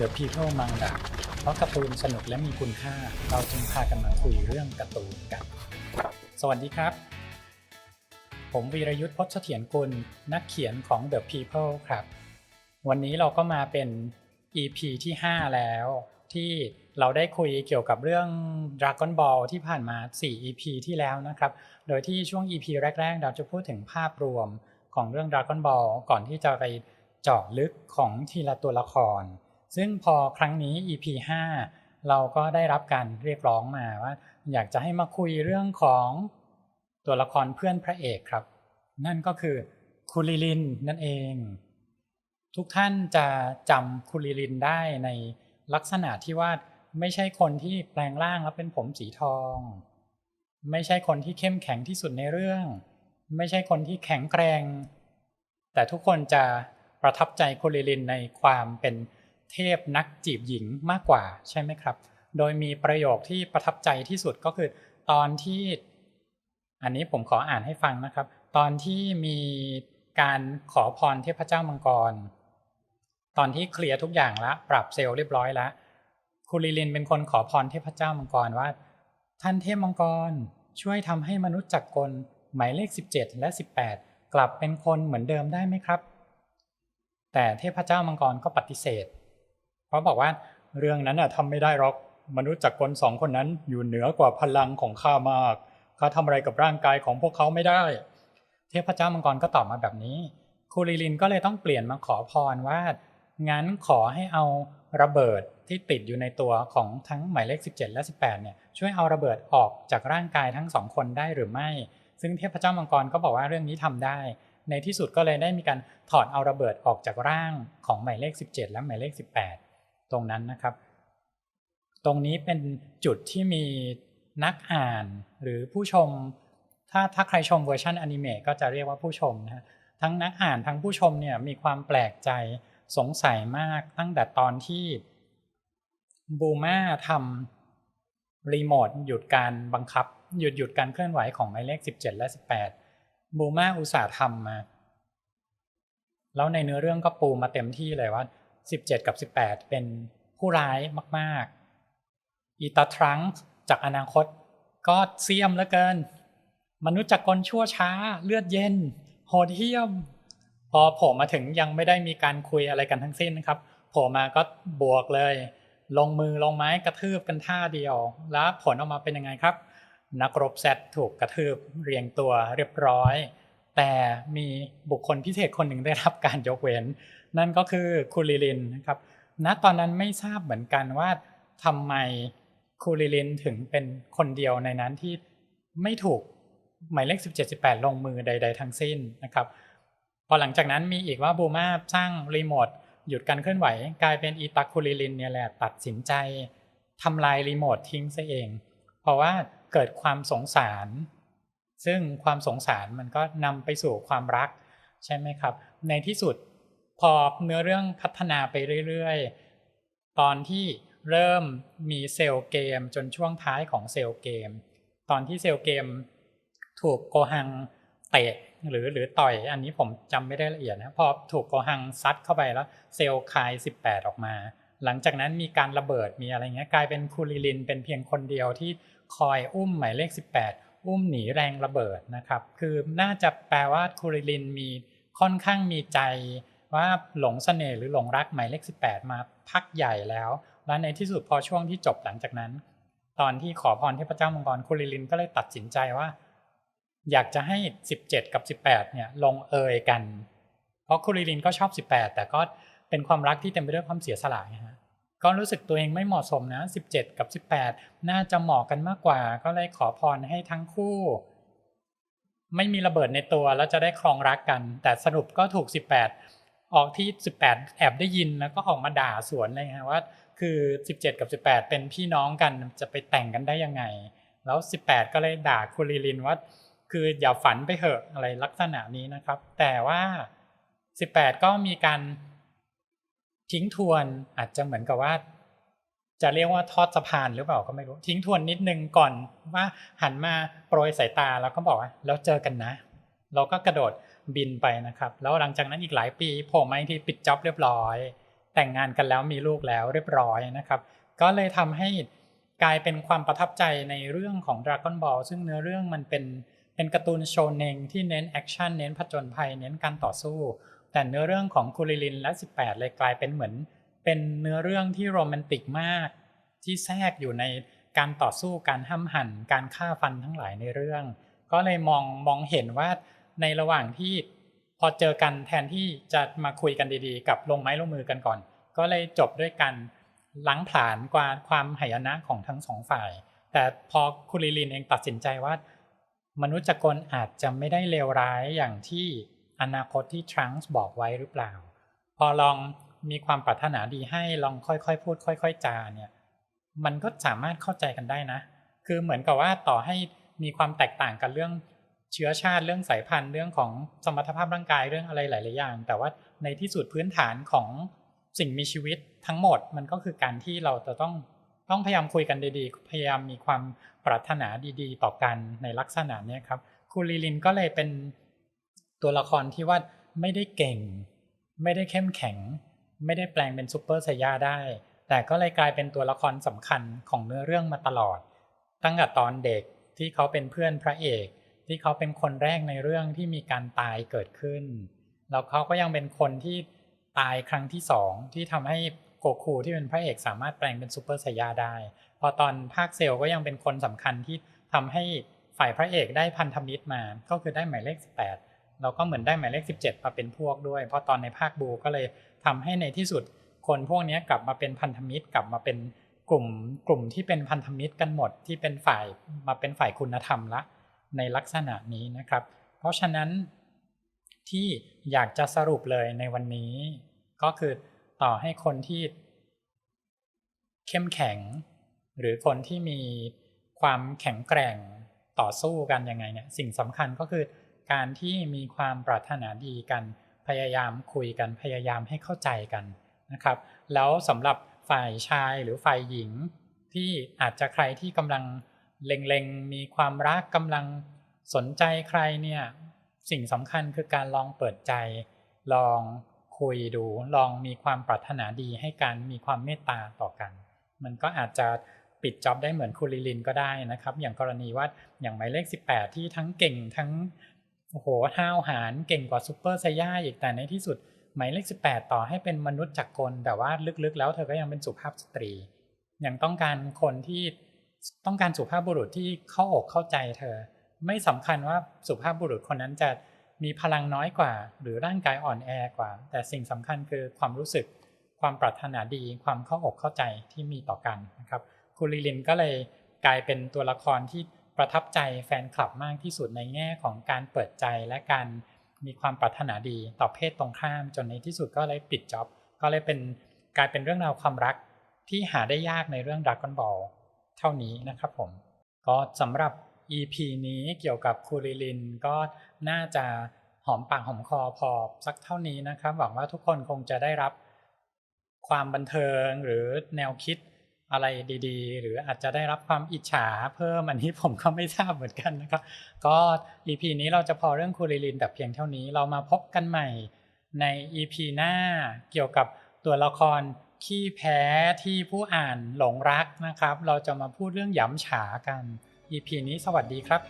The People Manga เพราะการ์ตูนสนุกและมีคุณค่า เราจึงพากันมาคุยเรื่องการ์ตูนกัน สวัสดีครับ ผมวีรยุทธ์พจน์เสถียรกุลนักเขียนของ The People ครับ วันนี้เราก็มาเป็น EP ที่ 5 แล้ว ที่เราได้คุยเกี่ยวกับเรื่อง Dragon Ball ที่ผ่านมา 4 EP ที่แล้วนะครับ โดยที่ช่วง EP แรก ๆ เราจะพูดถึงภาพรวมของเรื่อง Dragon Ball ก่อนที่จะไปเจาะลึกของทีละตัวละคร ซึ่งพอครั้งนี้ EP 5 เราก็ได้รับการเรียกร้องมาว่า อยากจะให้มาคุยเรื่องของตัวละครเพื่อนพระเอกครับ นั่นก็คือคูลิลินนั่นเอง ทุกท่านจะจำคูลิลินได้ในลักษณะที่ว่าไม่ใช่คนที่แปลงร่างแล้วเป็นผมสีทอง ไม่ใช่คนที่เข้มแข็งที่สุดในเรื่อง ไม่ใช่คนที่แข็งแกร่งแต่ทุกคนจะประทับใจคูลิลินในความเป็น เทพนักจีบหญิงมากกว่าใช่ไหมครับ โดยมีประโยคที่ประทับใจที่สุดก็คือตอนที่ อันนี้ผมขออ่านให้ฟังนะครับ ตอนที่มีการขอพรเทพเจ้ามังกร ตอนที่เคลียร์ทุกอย่างแล้วปรับเซลล์เรียบร้อยแล้วคูลิลินเป็นคนขอพรเทพเจ้ามังกรว่า ท่านเทพมังกรช่วยทำให้มนุษย์จักรกลหมายเลข 17 และ 18 กลับเป็นคนเหมือนเดิมได้ไหมครับ แต่เทพเจ้ามังกรก็ปฏิเสธ เพราะบอกว่าเรื่องนั้นน่ะทำไม่ได้หรอกมนุษย์จักรกลสองคนนั้นอยู่เหนือกว่าพลังของข้ามากข้าทำอะไรกับร่างกายของพวกเขาไม่ได้ เทพเจ้ามังกรก็ตอบมาแบบนี้คูลิลินก็เลยต้องเปลี่ยนมาขอพรว่า งั้นขอให้เอาระเบิดที่ติดอยู่ในตัวของทั้งหมายเลข 17 และ 18 เนี่ยช่วยเอาระเบิดออกจากร่างกายทั้งสองคนได้หรือไม่ ซึ่งเทพเจ้ามังกรก็บอกว่าเรื่องนี้ทำได้ ในที่สุดก็เลยได้มีการถอดเอาระเบิดออกจากร่างของหมายเลข 17 และหมายเลข 18 ตรงนั้นนะครับ ตรงนี้เป็นจุดที่มีนักอ่านหรือผู้ชม ถ้าถ้าใครชมเวอร์ชันอนิเมะก็จะเรียกว่าผู้ชมนะทั้งนักอ่านทั้งผู้ชมเนี่ยมีความแปลกใจสงสัยมากตั้งแต่ตอนที่บูมาทำรีโมทหยุดการบังคับ หยุดหยุดการเคลื่อนไหวของหมายเลข 17 และ 18 บูมาอุตส่าห์ทำมา แล้วในเนื้อเรื่องก็ปูมาเต็มที่เลยว่า 17 กับ 18 เป็นผู้ร้ายมาก ๆ อีตาทรังจากอนาคตก็เสียมเหลือเกิน มนุษย์จักรกลชั่วช้าเลือดเย็น โหดเหี้ยม พอโผล่มาถึงยังไม่ได้มีการคุยอะไรกันทั้งสิ้นนะครับโผล่มาก็บวกเลย ลงมือลงไม้กระทืบกันท่าเดียว แล้วผลออกมาเป็นยังไงครับ นักรบแซดถูกกระทืบเรียงตัวเรียบร้อย แต่มีบุคคลพิเศษคนหนึ่งได้รับการยกเว้น นั่นก็คือคูลิลินนะครับณตอนนั้นไม่ทราบเหมือนกันว่าทำไมคูลิลินถึงเป็นคนเดียวในนั้นที่ไม่ถูกหมายเลข 17 18 ลงมือใด ๆ ทั้งสิ้นนะครับพอหลังจากนั้นมีอีกว่าบูมาสร้างรีโมทหยุดการเคลื่อนไหว กลายเป็นอีตาคูลิลินเนี่ยแหละตัดสินใจทำลายรีโมททิ้งซะเอง เพราะว่าเกิดความสงสาร ซึ่งความสงสารมันก็นำไปสู่ความรักใช่ไหมครับ ในที่สุด พอเนื้อเรื่องพัฒนาไปเรื่อยๆ ตอนที่เริ่มมีเซลล์เกมจนช่วงท้ายของเซลล์เกม ตอนที่เซลล์เกมถูกโกหังเตะหรือหรือต่อยอันนี้ผมจำไม่ได้ละเอียดนะพอถูกโกหังซัดเข้าไปแล้วเซลล์คาย 18 ออกมา หลังจากนั้นมีการระเบิดมีอะไรเงี้ยกลายเป็นคูลิลิน เป็นเพียงคนเดียวที่คอยอุ้มหมายเลข 18 อุ้มหนีแรงระเบิดนะครับ คือน่าจะแปลว่าคูลิลินมีค่อนข้างมีใจ ว่าหลงเสน่ห์หรือหลงรักหมายเลข 18 มาพักใหญ่แล้ว และในที่สุดพอช่วงที่จบหลังจากนั้น ตอนที่ขอพรเทพเจ้ามังกรคูลิลินก็เลยตัดสินใจว่า อยากจะให้ 17 กับ 18 เนี่ยลงเอยกัน เพราะคูริลินก็ชอบ 18 แต่ก็เป็นความรักที่เต็มไปด้วยความเสียสละไงฮะก็รู้สึกตัวเองไม่เหมาะสมนะ 17 กับ 18 น่าจะเหมาะกันมากกว่า ก็เลยขอพรให้ทั้งคู่ ไม่มีระเบิดในตัวแล้วจะได้ครองรักกัน แต่สรุปก็ถูก 18 ออกที่ 18 แอบได้ยินแล้วก็ออกมาด่าสวนเลยฮะว่า คือ 17 กับ 18 เป็นพี่น้องกันจะไปแต่งกันได้ยังไง แล้ว 18 ก็เลยด่าคูริลินว่า คืออย่าฝันไปเหอะอะไรลักษณะนี้นะครับ แต่ว่า 18 ก็มีการทิ้งทวนอาจจะเหมือนกับว่า จะเรียกว่าทอดสะพานหรือเปล่าก็ไม่รู้ทิ้งทวนนิดนึงก่อนว่าหันมาโปรยสายตาแล้วก็บอกว่าแล้วเจอกันนะ เราก็กระโดด บินไปนะครับ แล้วหลังจากนั้นอีกหลายปีผล่มาอีกทีปิดจ็อบเรียบร้อย แต่งงานกันแล้วมีลูกแล้วเรียบร้อยนะครับ ก็เลยทำให้กลายเป็นความประทับใจในเรื่องของ Dragon Ball ซึ่งเนื้อเรื่องมันเป็นเป็นการ์ตูนโชเนงที่เน้นแอคชั่นเน้นผจญภัยเน้นการต่อสู้ แต่เนื้อเรื่องของคุริลินและ 18 เลยกลายเป็นเหมือน เป็นเนื้อเรื่องที่โรแมนติกมาก ที่แทรกอยู่ในการต่อสู้การห้ำหั่น การฆ่าฟันทั้งหลายในเรื่อง ก็เลยมองมองเห็นว่า ในระหว่างที่พอเจอกันแทนที่จะมาคุยกันดีๆ กับลงไม้ลงมือกันก่อน ก็เลยจบด้วยกันล้างผลาญกว่าความหายนะของทั้งสองฝ่าย แต่พอคุริลินเองตัดสินใจว่า มนุษย์จักรอาจจะไม่ได้เลวร้ายอย่างที่อนาคตที่ทรังส์บอกไว้หรือเปล่า พอลองมีความปรารถนาดีให้ลองค่อยๆ พูด ค่อย ๆ จาเนี่ยมันก็สามารถเข้าใจกันได้นะ คือเหมือนกับว่าต่อให้มีความแตกต่างกันเรื่อง เชื้อชาติเรื่องสายพันธุ์เรื่องของสมรรถภาพร่างกายเรื่องอะไรหลาย ๆ อย่าง แต่ว่าในที่สุดพื้นฐานของสิ่งมีชีวิตทั้งหมดมันก็คือการที่เราจะต้องต้องพยายามคุยกันดี ๆ พยายามมีความปรารถนาดี ๆ ต่อกันในลักษณะนี้ครับคูลีลินก็เลยเป็นตัวละครที่ว่าไม่ได้เก่ง ไม่ได้เข้มแข็ง ไม่ได้แปลงเป็นซูเปอร์ไซย่าได้ แต่ก็เลยกลายเป็นตัวละครสำคัญของเนื้อเรื่องมาตลอด ตั้งแต่ตอนเด็กที่เขาเป็นเพื่อนพระเอก ที่เขาเป็นคนแรกในเรื่องที่มีการตายเกิดขึ้น แล้วเขาก็ยังเป็นคนที่ตายครั้งที่สองที่ทำให้โกคูที่เป็นพระเอกสามารถแปลงเป็นซูเปอร์ไซยาได้ พอตอนภาคเซลก็ยังเป็นคนสำคัญที่ทำให้ฝ่ายพระเอกได้พันธมิตรมา ก็คือได้หมายเลข 18 เราก็เหมือนได้หมายเลข 17 มาเป็นพวกด้วย เพราะตอนในภาคบูก็เลยทำให้ในที่สุดคนพวกนี้กลับมาเป็นพันธมิตรกลับมาเป็นกลุ่มกลุ่มที่เป็นพันธมิตรกันหมดที่เป็นฝ่ายมาเป็นฝ่ายคุณธรรมละ ในลักษณะนี้นะครับ เพราะฉะนั้นที่อยากจะสรุปเลยในวันนี้ ก็คือต่อให้คนที่ เข้มแข็ง หรือคนที่มีความแข็งแกร่งต่อสู้กันยังไงเนี่ยสิ่งสำคัญก็คือการที่มีความปรารถนาดีกันพยายามคุยกันพยายามให้เข้าใจกันนะครับ แล้วสำหรับฝ่ายชายหรือฝ่ายหญิงที่อาจจะใครที่กำลัง เล็งๆ มีความรักกำลังสนใจใครเนี่ยสิ่งสำคัญคือการลองเปิดใจ ลองคุยดู ลองมีความปรารถนาดีให้การมีความเมตตาต่อกัน มันก็อาจจะปิดจ็อบได้เหมือนคูลิลินก็ได้นะครับ อย่างกรณีว่าอย่างหมายเลข 18 ที่ทั้งเก่งทั้งโอ้โหห้าวหาญเก่งกว่าซูเปอร์ไซย่าอีกแต่ในที่สุด หมายเลข 18 ต่อให้เป็นมนุษย์จักรกล แต่ว่าลึกๆ แล้วเธอก็ยังเป็นสุภาพสตรี ยังต้องการคนที่ ต้องการสุภาพบุรุษที่เข้าอกเข้าใจเธอ ไม่สำคัญว่าสุภาพบุรุษคนนั้นจะมีพลังน้อยกว่า หรือร่างกายอ่อนแอกว่า แต่สิ่งสำคัญคือความรู้สึกความปรารถนาดี ความเข้าอกเข้าใจที่มีต่อกันนะครับคูลิลินก็เลยกลายเป็นตัวละครที่ประทับใจแฟนคลับมากที่สุดในแง่ของการเปิดใจและการมีความปรารถนาดีต่อเพศตรงข้าม จนในที่สุดก็เลยปิดจ็อบก็เลยเป็นกลายเป็นเรื่องราวความรักที่หาได้ยากในเรื่องด r a ก o n Ball เท่านี้นะครับผม ก็สำหรับ EP นี้เกี่ยวกับคูริลินก็น่าจะหอมปากหอมคอพอสักเท่านี้นะครับ หวังว่าทุกคนคงจะได้รับความบันเทิงหรือแนวคิดอะไรดีๆ หรืออาจจะได้รับความอิจฉาเพิ่มอันนี้ผมก็ไม่ทราบเหมือนกันนะครับ ก็ EP นี้เราจะพอเรื่องคูริลินแต่เพียงเท่านี้เรามาพบกันใหม่ใน EP หน้าเกี่ยวกับตัวละคร ขี้แพ้ที่ผู้อ่านหลงรักนะครับ เราจะมาพูดเรื่องหยำฉากัน EP นี้สวัสดีครับ